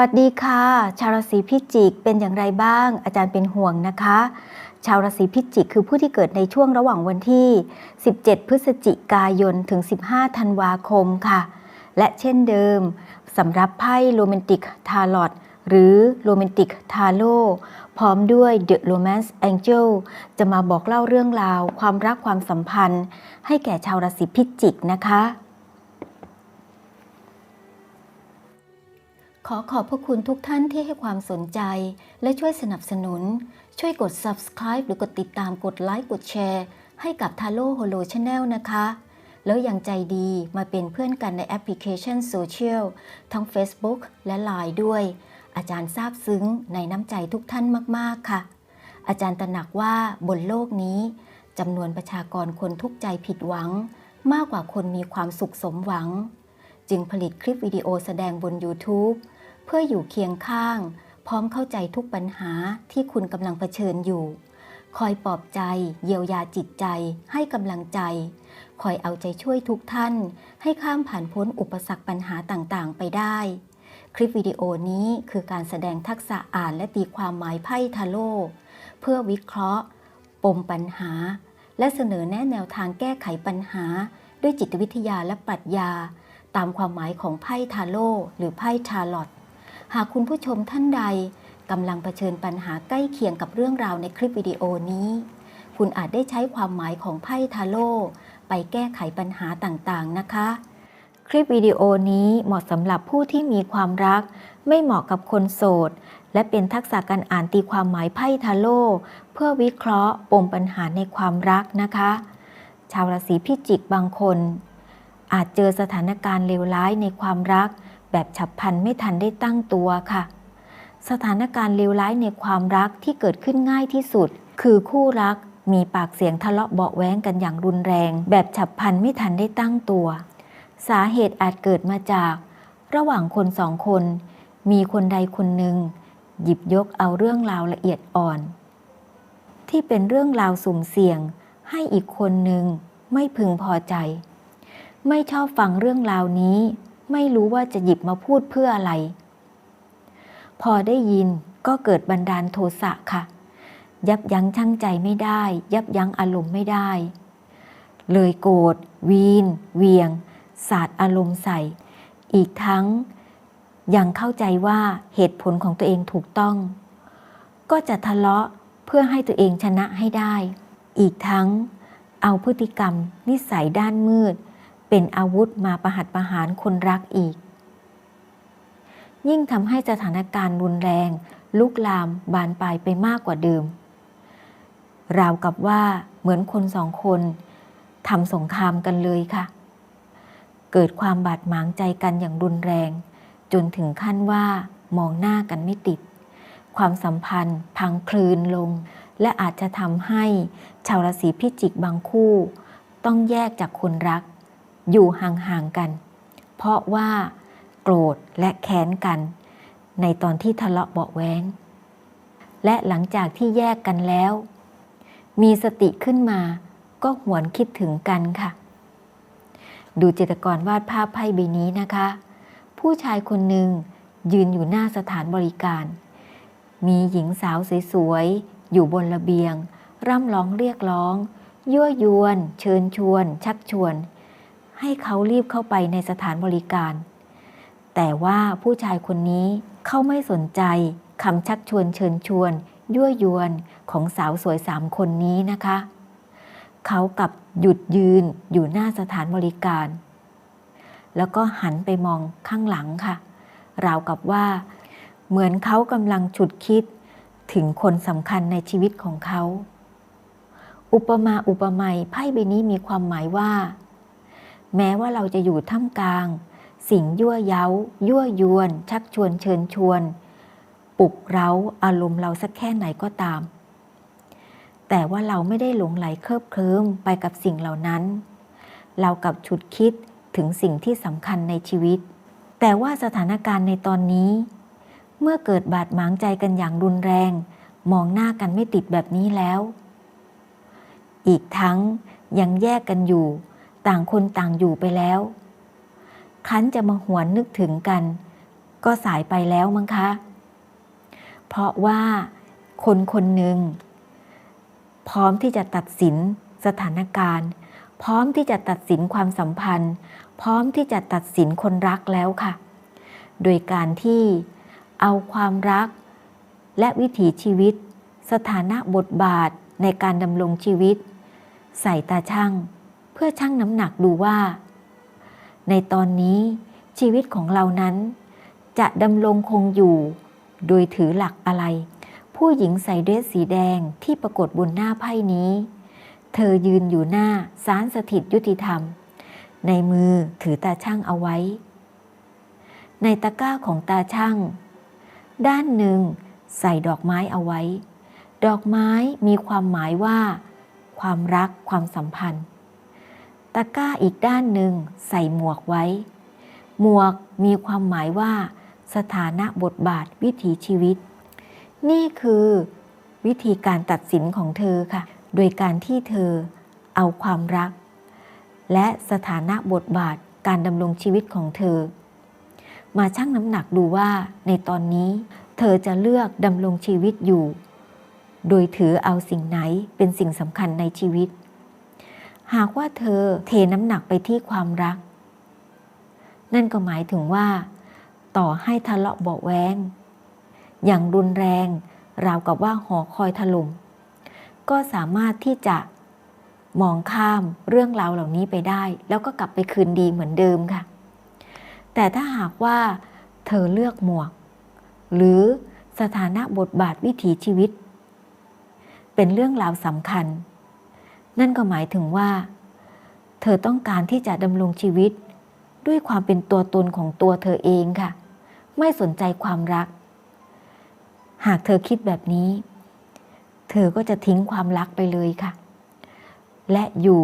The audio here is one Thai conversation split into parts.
สวัสดีค่ะ ชาวราศีพิจิกเป็นอย่างไรบ้าง อาจารย์เป็นห่วงนะคะ ชาวราศีพิจิกคือผู้ที่เกิดในช่วงระหว่างวันที่ 17 พฤศจิกายนถึง 15 ธันวาคมค่ะ และเช่นเดิมสำหรับไพ่โรแมนติกทาร์ลอตหรือโรแมนติกทาโ o พร้อมด้วย The Romance Angel จะมาบอกเล่าเรื่องราว ความรักความสัมพันธ์ ให้แก่ชาวราศีพิจิกนะคะ ขอขอบพระคุณทุกท่านที่ให้ความสนใจ และช่วยสนับสนุน ช่วยกด subscribe หรือกดติดตามกดไลค์กดแชร์ ให้กับ t a l o h o l o Channel นะคะ แล้วยังใจดีมาเป็นเพื่อนกันในแอปพลิเคชันโซเชียลทั้ง Facebook และ Line ด้วย อาจารย์ซาบซึ้งในน้ำใจทุกท่านมาก ๆ ค่ะ อาจารย์ตระหนักว่าบนโลกนี้จำนวนประชากรคนทุกใจผิดหวัง มากกว่าคนมีความสุขสมหวัง จึงผลิตคลิปวิดีโอแสดงบน YouTube เพื่ออยู่เคียงข้าง พร้อมเข้าใจทุกปัญหาที่คุณกำลังเผชิญอยู่ คอยปลอบใจ เยียวยาจิตใจ ให้กำลังใจ คอยเอาใจช่วยทุกท่าน ให้ข้ามผ่านพ้นอุปสรรคปัญหาต่างๆ ไปได้ คลิปวิดีโอนี้คือการแสดงทักษะอ่านและตีความหมายไพ่ทาโร่เพื่อวิเคราะห์ ปมปัญหา และเสนอแนะแนวทางแก้ไขปัญหา ด้วยจิตวิทยาและปรัชญา ตามความหมายของไพ่ทาโร่หรือไพ่ทาร์ลอต หากคุณผู้ชมท่านใดกำลังเผชิญปัญหาใกล้เคียงกับเรื่องราวในคลิปวิดีโอนี้ คุณอาจได้ใช้ความหมายของไพ่ทาโร่ไปแก้ไขปัญหาต่างๆนะคะ คลิปวิดีโอนี้เหมาะสำหรับผู้ที่มีความรัก ไม่เหมาะกับคนโสด และเป็นทักษะการอ่านตีความหมายไพ่ทาโร่เพื่อวิเคราะห์ปมปัญหาในความรักนะคะ ชาวราศีพิจิกบางคน อาจเจอสถานการณ์เลวร้ายในความรัก แบบฉับพลันไม่ทันได้ตั้งตัวค่ะ สถานการณ์เลวร้ายในความรักที่เกิดขึ้นง่ายที่สุด คือคู่รักมีปากเสียงทะเลาะเบาแว้งกันอย่างรุนแรง แบบฉับพลันไม่ทันได้ตั้งตัว สาเหตุอาจเกิดมาจาก ระหว่างคนสองคน มีคนใดคนหนึ่ง หยิบยกเอาเรื่องราวละเอียดอ่อน ที่เป็นเรื่องราวสุ่มเสี่ยง ให้อีกคนหนึ่งไม่พึงพอใจ ไม่ชอบฟังเรื่องราวนี้ ไม่รู้ว่าจะหยิบมาพูดเพื่ออะไร พอได้ยินก็เกิดบันดาลโทสะค่ะ ยับยั้งชั่งใจไม่ได้ ยับยั้งอารมณ์ไม่ได้ เลยโกรธวีน เวียง สาดอารมณ์ใส่ อีกทั้งยังเข้าใจว่าเหตุผลของตัวเองถูกต้อง ก็จะทะเลาะเพื่อให้ตัวเองชนะให้ได้ อีกทั้งเอาพฤติกรรมนิสัยด้านมืด เป็นอาวุธมาประหัตประหารคนรักอีก ยิ่งทำให้สถานการณ์รุนแรง ลุกลามบานปลายไปมากกว่าเดิม ราวกับว่าเหมือนคนสองคนทำสงครามกันเลยค่ะ เกิดความบาดหมางใจกันอย่างรุนแรง จนถึงขั้นว่ามองหน้ากันไม่ติด ความสัมพันธ์พังคลืนลง และอาจจะทำให้ชาวราศีพิจิกบางคู่ ต้องแยกจากคนรัก อยู่ห่างๆกัน เพราะว่าโกรธและแค้นกัน ในตอนที่ทะเลาะเบาะแว้งและหลังจากที่แยกกันแล้ว มีสติขึ้นมาก็หวนคิดถึงกันค่ะ ดูจิตกรวาดภาพไพ่ใบนี้นะคะ ผู้ชายคนหนึ่งยืนอยู่หน้าสถานบริการ มีหญิงสาวสวยๆ อยู่บนระเบียง ร่ำร้องเรียกร้อง ยั่วยวน เชิญชวน ชักชวน ให้เขารีบเข้าไปในสถานบริการ แต่ว่าผู้ชายคนนี้เขาไม่สนใจคำชักชวนเชิญชวน ยั่วยวนของสาวสวยสามคนนี้นะคะ เขากลับหยุดยืนอยู่หน้าสถานบริการ แล้วก็หันไปมองข้างหลังค่ะ ราวกับว่า เหมือนเขากำลังฉุดคิดถึงคนสำคัญในชีวิตของเขา อุปมาอุปไมยไพ่ใบนี้มีความหมายว่า แม้ว่าเราจะอยู่ท่ามกลาง สิ่งยั่วเย้า ยั่วยวน ชักชวนเชิญชวน ปลุกเร้าอารมณ์เราสักแค่ไหนก็ตาม แต่ว่าเราไม่ได้หลงไหลเคลิบเคลิ้มไปกับสิ่งเหล่านั้น เรากับฉุดคิดถึงสิ่งที่สำคัญในชีวิต แต่ว่าสถานการณ์ในตอนนี้ เมื่อเกิดบาดหมางใจกันอย่างรุนแรง มองหน้ากันไม่ติดแบบนี้แล้ว อีกทั้งยังแยกกันอยู่ ต่างคนต่างอยู่ไปแล้ว คันจะมาหวนนึกถึงกัน ก็สายไปแล้วมั้งคะ เพราะว่าคนคนหนึ่ง พร้อมที่จะตัดสินสถานการณ์ พร้อมที่จะตัดสินความสัมพันธ์ พร้อมที่จะตัดสินคนรักแล้วค่ะ โดยการที่เอาความรัก และวิถีชีวิต สถานะบทบาทในการดำรงชีวิต ใส่ตาช่าง พื่อชั่งน้ำหนักดูว่า ในตอนนี้ชีวิตของเรานั้น จะดำรงคงอยู่ โดยถือหลักอะไร ผู้หญิงใส่เดรสสีแดงที่ปรากฏบนหน้าไพ่นี้ เธอยืนอยู่หน้าศาลสถิตยุติธรรม ในมือถือตาช่างเอาไว้ ในตะกร้าของตาช่าง ด้านหนึ่งใส่ดอกไม้เอาไว้ ดอกไม้มีความหมายว่า ความรักความสัมพันธ์ะกร้าอีกด้านหนึ่งใส่หมวกไว้ หมวกมีความหมายว่า สถานะบทบาทวิถีชีวิต นี่คือวิธีการตัดสินของเธอค่ะ โดยการที่เธอเอาความรัก และสถานะบทบาทการดำรงชีวิตของเธอ มาชั่งน้ำหนักดูว่าในตอนนี้ เธอจะเลือกดำรงชีวิตอยู่ โดยถือเอาสิ่งไหนเป็นสิ่งสำคัญในชีวิต หากว่าเธอเทน้ำหนักไปที่ความรัก นั่นก็หมายถึงว่า ต่อให้ทะเลาะเบาแวงอย่างรุนแรง ราวกับว่าหอคอยถล่มก็สามารถที่จะมองข้ามเรื่องราวเหล่านี้ไปได้ แล้วก็กลับไปคืนดีเหมือนเดิมค่ะ แต่ถ้าหากว่าเธอเลือกหมวก หรือสถานะบทบาทวิถีชีวิต เป็นเรื่องราวสำคัญ นั่นก็หมายถึงว่า เธอต้องการที่จะดำรงชีวิต ด้วยความเป็นตัวตนของตัวเธอเองค่ะ ไม่สนใจความรัก หากเธอคิดแบบนี้ เธอก็จะทิ้งความรักไปเลยค่ะ และอยู่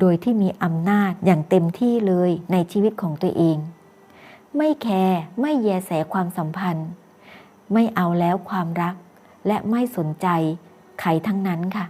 โดยที่มีอำนาจอย่างเต็มที่เลยในชีวิตของตัวเอง ไม่แคร์ไม่แยแสความสัมพันธ์ ไม่เอาแล้วความรัก และไม่สนใจใครทั้งนั้นค่ะ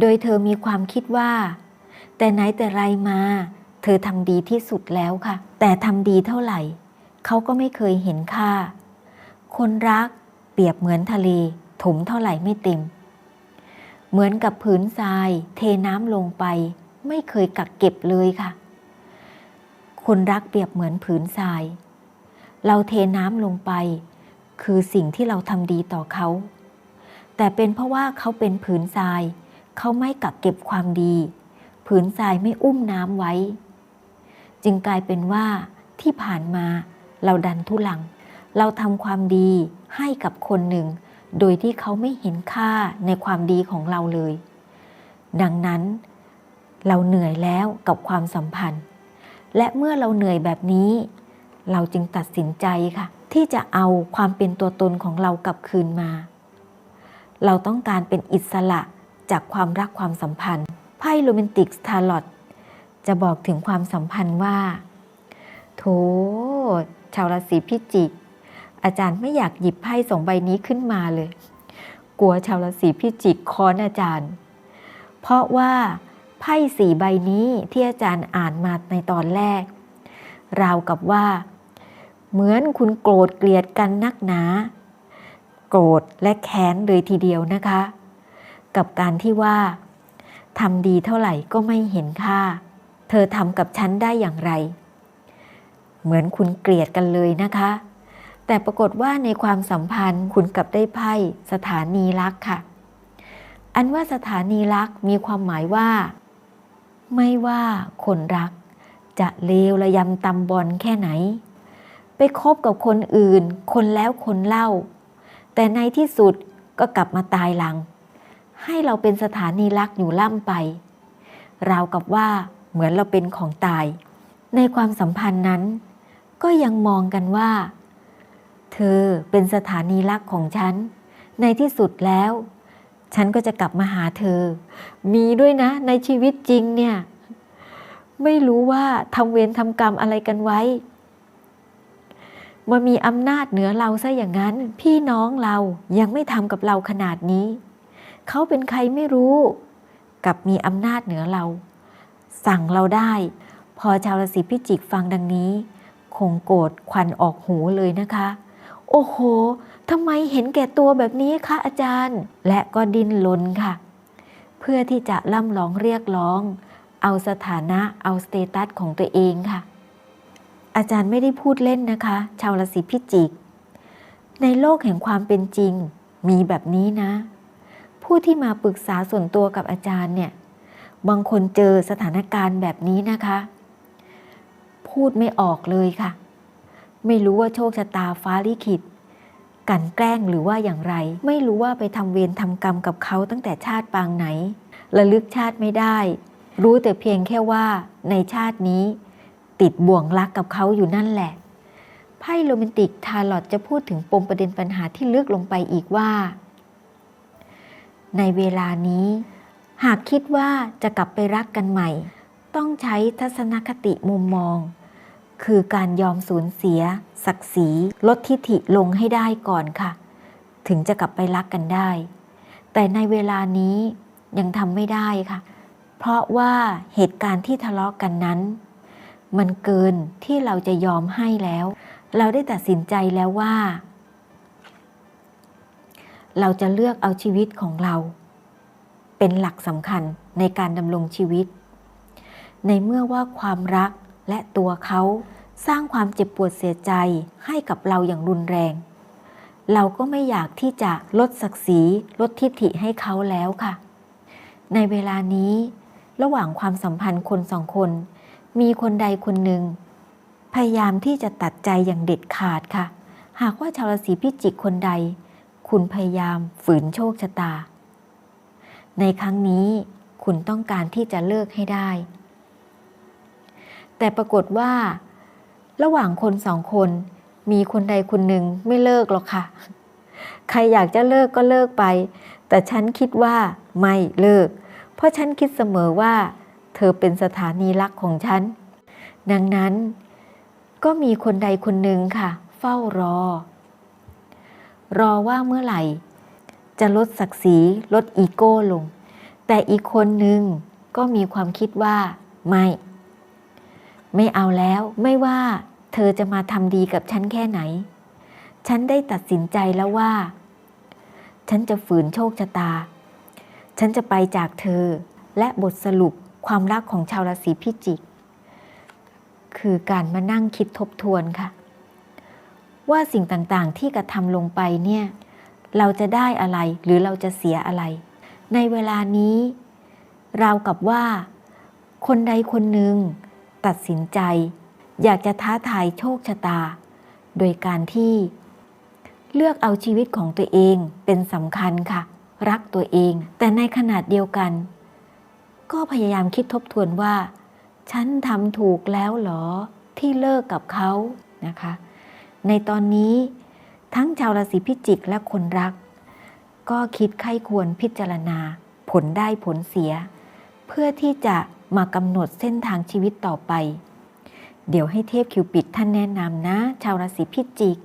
โดยเธอมีความคิดว่า แต่ไหนแต่ไรมา เธอทำดีที่สุดแล้วค่ะ แต่ทำดีเท่าไหร่ เขาก็ไม่เคยเห็นค่า คนรักเปรียบเหมือนทะเล ถมเท่าไหร่ไม่เต็ม เหมือนกับผืนทราย เทน้ำลงไป ไม่เคยกักเก็บเลยค่ะ คนรักเปรียบเหมือนผืนทราย เราเทน้ำลงไป คือสิ่งที่เราทำดีต่อเขา แต่เป็นเพราะว่าเขาเป็นผืนทราย เขาไม่กักเก็บความดี ผืนทรายไม่อุ้มน้ำไว้ จึงกลายเป็นว่าที่ผ่านมาเราดันทุลัง เราทำความดีให้กับคนหนึ่ง โดยที่เขาไม่เห็นค่าในความดีของเราเลย ดังนั้น เราเหนื่อยแล้วกับความสัมพันธ์ และเมื่อเราเหนื่อยแบบนี้ เราจึงตัดสินใจค่ะ ที่จะเอาความเป็นตัวตนของเรากลับคืนมา เราต้องการเป็นอิสระ จากความรักความสัมพันธ์ ไพ่โรแมนติกสตาร์ลอตจะบอกถึงความสัมพันธ์ว่า โถชาวราศีพิจิก อาจารย์ไม่อยากหยิบไพ่สองใบนี้ขึ้นมาเลย กลัวชาวราศีพิจิกคอนอาจารย์ เพราะว่าไพ่สี่ใบนี้ที่อาจารย์อ่านมาในตอนแรก ราวกับว่า เหมือนคุณโกรธเกลียดกันนักหนา โกรธและแค้นเลยทีเดียวนะคะ กับการที่ว่าทำดีเท่าไหร่ก็ไม่เห็นค่า เธอทำกับฉันได้อย่างไร เหมือนคุณเกลียดกันเลยนะคะ แต่ปรากฏว่าในความสัมพันธ์คุณกับได้ไพ่สถานีรักค่ะ อันว่าสถานีรักมีความหมายว่า ไม่ว่าคนรัก จะเลวระยำตำบอลแค่ไหน ไปคบกับคนอื่น คนแล้วคนเล่า แต่ในที่สุดก็กลับมาตายหลัง ให้เราเป็นสถานีรักอยู่ล่ำไป ราวกับว่าเหมือนเราเป็นของตาย ในความสัมพันธ์นั้น ก็ยังมองกันว่า เธอเป็นสถานีรักของฉัน ในที่สุดแล้ว ฉันก็จะกลับมาหาเธอ มีด้วยนะในชีวิตจริงเนี่ย ไม่รู้ว่าทำเวรทำกรรมอะไรกันไว้มามีอำนาจเหนือเราซะอย่างนั้น พี่น้องเรายังไม่ทำกับเราขนาดนี้ เขาเป็นใครไม่รู้กับมีอำนาจเหนือเรา สั่งเราได้ พอชาวราศีพิจิกฟังดังนี้ คงโกรธควันออกหูเลยนะคะ โอ้โหทำไมเห็นแก่ตัวแบบนี้คะอาจารย์ และก็ดิ้นรนค่ะ เพื่อที่จะล่ำร้องเรียกร้อง เอาสถานะเอาสเตตัสของตัวเองค่ะ อาจารย์ไม่ได้พูดเล่นนะคะ ชาวราศีพิจิก ในโลกแห่งความเป็นจริง มีแบบนี้นะ ผู้ที่มาปรึกษาส่วนตัวกับอาจารย์เนี่ยบางคนเจอสถานการณ์แบบนี้นะคะ พูดไม่ออกเลยค่ะ ไม่รู้ว่าโชคชะตาฟ้าลิขิตกันแกล้งหรือว่าอย่างไร ไม่รู้ว่าไปทำเวรทำกรรมกับเขาตั้งแต่ชาติปางไหนระลึกชาติไม่ได้ รู้แต่เพียงแค่ว่าในชาตินี้ ติดบ่วงรักกับเขาอยู่นั่นแหละไพ่โรแมนติกทาร์ลอตจะพูดถึงปมประเด็นปัญหาที่ลึกลงไปอีกว่า ในเวลานี้ หากคิดว่าจะกลับไปรักกันใหม่ ต้องใช้ทัศนคติมุมมอง คือการยอมสูญเสีย ศักดิ์ศรีลดทิฐิลงให้ได้ก่อนค่ะ ถึงจะกลับไปรักกันได้ แต่ในเวลานี้ยังทำไม่ได้ค่ะ เพราะว่าเหตุการณ์ที่ทะเลาะกันนั้น มันเกินที่เราจะยอมให้แล้ว เราได้ตัดสินใจแล้วว่า เราจะเลือกเอาชีวิตของเรา เป็นหลักสำคัญในการดำรงชีวิต ในเมื่อว่าความรักและตัวเขาสร้างความเจ็บปวดเสียใจให้กับเราอย่างรุนแรง เราก็ไม่อยากที่จะลดศักดิ์ศรีลดทิฐิให้เขาแล้วค่ะ ในเวลานี้ ระหว่างความสัมพันธ์คนสองคน มีคนใดคนหนึ่ง พยายามที่จะตัดใจอย่างเด็ดขาดค่ะ หากว่าชาวราศีพิจิกคนใด คุณพยายามฝืนโชคชะตา ในครั้งนี้คุณต้องการที่จะเลิกให้ได้ แต่ปรากฏว่า ระหว่างคนสองคน มีคนใดคนหนึ่งไม่เลิกหรอกค่ะ ใครอยากจะเลิกก็เลิกไป แต่ฉันคิดว่าไม่เลิก เพราะฉันคิดเสมอว่า เธอเป็นสถานีรักของฉัน ดังนั้น ก็มีคนใดคนหนึ่งค่ะ เฝ้ารอ รอว่าเมื่อไหร่ จะลดศักดิ์ศรีลดอีโก้ลง แต่อีกคนหนึ่งก็มีความคิดว่าไม่ ไม่เอาแล้วไม่ว่าเธอจะมาทำดีกับฉันแค่ไหน ฉันได้ตัดสินใจแล้วว่า ฉันจะฝืนโชคชะตา ฉันจะไปจากเธอและบทสรุปความรักของชาวราศีพิจิก คือการมานั่งคิดทบทวนค่ะ ว่าสิ่งต่างๆ ที่กระทำลงไปเนี่ยเราจะได้อะไรหรือเราจะเสียอะไร ในเวลานี้เราวกับว่า คนใดคนหนึ่งตัดสินใจ อยากจะท้าทายโชคชะตา โดยการที่ เลือกเอาชีวิตของตัวเองเป็นสำคัญค่ะ รักตัวเอง แต่ในขนาดเดียวกัน ก็พยายามคิดทบทวนว่า ฉันทำถูกแล้วหรอที่เลิกกับเขานะคะ ในตอนนี้ทั้งชาวราศีพิจิกและคนรัก ก็คิดไข้ควรพิจารณา ผลได้ผลเสีย เพื่อที่จะมากำหนดเส้นทางชีวิตต่อไป เดี๋ยวให้เทพคิวปิดท่านแนะนำนะ ชาวราศีพิจิก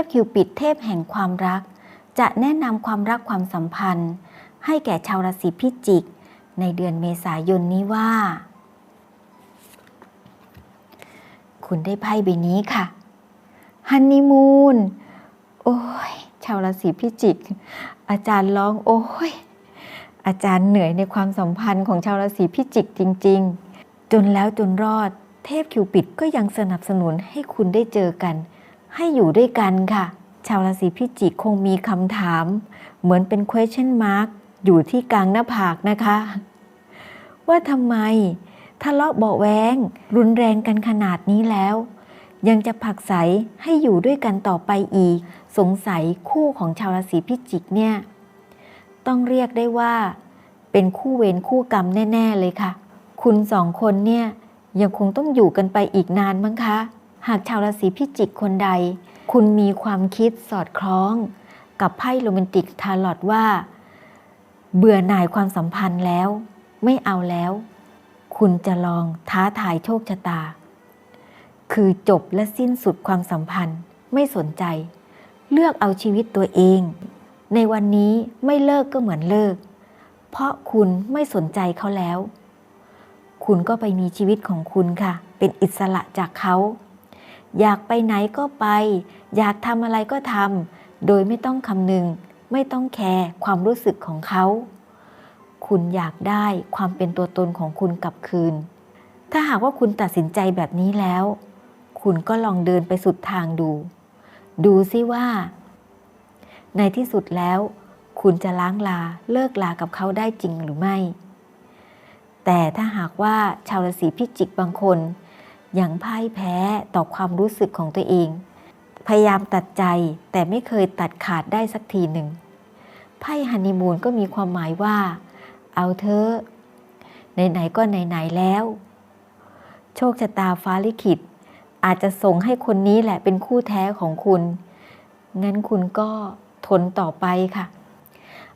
พคิวปิดเทพแห่งความรัก จะแนะนำความรักความสัมพันธ์ ให้แก่ชาวราศีพิจิก ในเดือนเมษายนนี้ว่า คุณได้ไพ่ใบนี้ค่ะฮันนีมูนโอ้ยชาวราศีพิจิก อาจารย์ร้องโอ้ยอาจารย์เหนื่อยในความสัมพันธ์ของชาวราศีพิจิกจริง ๆ จนแล้วจนรอด เทพคิวปิดก็ยังสนับสนุนให้คุณได้เจอกัน ให้อยู่ด้วยกันค่ะ ชาวราศีพิจิกคงมีคำถาม เหมือนเป็น question mark อยู่ที่กลางหน้าผากนะคะ ว่าทำไมทะเลาะเบาะแวงรุนแรงกันขนาดนี้แล้ว ยังจะผักไสให้อยู่ด้วยกันต่อไปอีก สงสัยคู่ของชาวราศีพิจิกเนี่ย ต้องเรียกได้ว่า เป็นคู่เวรคู่กรรมแน่ ๆ เลยค่ะ คุณสองคนเนี่ยยังคงต้องอยู่กันไปอีกนานมั้งคะ หากชาวราศีพิจิกคนใด คุณมีความคิดสอดคล้อง กับไพ่โรแมนติกทาร์ลอตว่า เบื่อหน่ายความสัมพันธ์แล้ว ไม่เอาแล้ว คุณจะลองท้าทายโชคชะตา คือจบและสิ้นสุดความสัมพันธ์ ไม่สนใจ เลือกเอาชีวิตตัวเอง ในวันนี้ไม่เลิกก็เหมือนเลิก เพราะคุณไม่สนใจเขาแล้ว คุณก็ไปมีชีวิตของคุณค่ะ เป็นอิสระจากเขา อยากไปไหนก็ไป อยากทำอะไรก็ทำโดยไม่ต้องคำนึง ไม่ต้องแคร์ความรู้สึกของเขา คุณอยากได้ความเป็นตัวตนของคุณกลับคืน ถ้าหากว่าคุณตัดสินใจแบบนี้แล้ว คุณก็ลองเดินไปสุดทางดู ดูซิว่า ในที่สุดแล้ว คุณจะล้างลาเลิกลากับเขาได้จริงหรือไม่ แต่ถ้าหากว่าชาวราศีพิจิกบางคน อยังพ่ายแพ้ต่อความรู้สึกของตัวเอง พยายามตัดใจแต่ไม่เคยตัดขาดได้สักทีหนึ่งไพ่ฮันนีมูนก็มีความหมายว่า เอาเธอไหนๆก็ไหนๆแล้ว โชคชะตาฟ้าลิขิต อาจจะส่งให้คนนี้แหละเป็นคู่แท้ของคุณ งั้นคุณก็ทนต่อไปค่ะ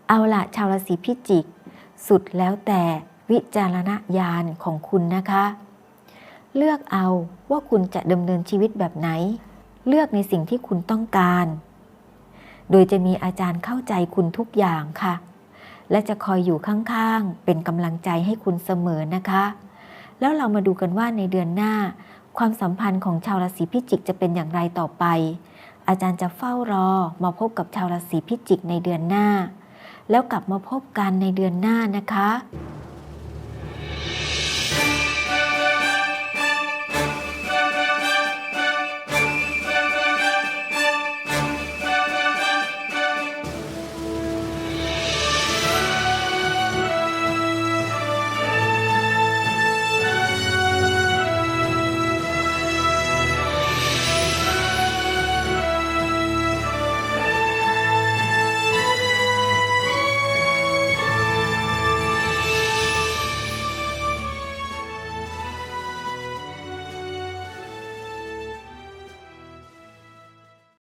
เอาละชาวราศีพิจิก สุดแล้วแต่วิจารณญาณของคุณนะคะ เลือกเอาว่าคุณจะดำเนินชีวิตแบบไหน เลือกในสิ่งที่คุณต้องการ โดยจะมีอาจารย์เข้าใจคุณทุกอย่างค่ะ และจะคอยอยู่ข้างๆ เป็นกำลังใจให้คุณเสมอนะคะ แล้วเรามาดูกันว่าในเดือนหน้า ความสัมพันธ์ของชาวราศีพิจิกจะเป็นอย่างไรต่อไป อาจารย์จะเฝ้ารอมาพบกับชาวราศีพิจิกในเดือนหน้า แล้วกลับมาพบกันในเดือนหน้านะคะ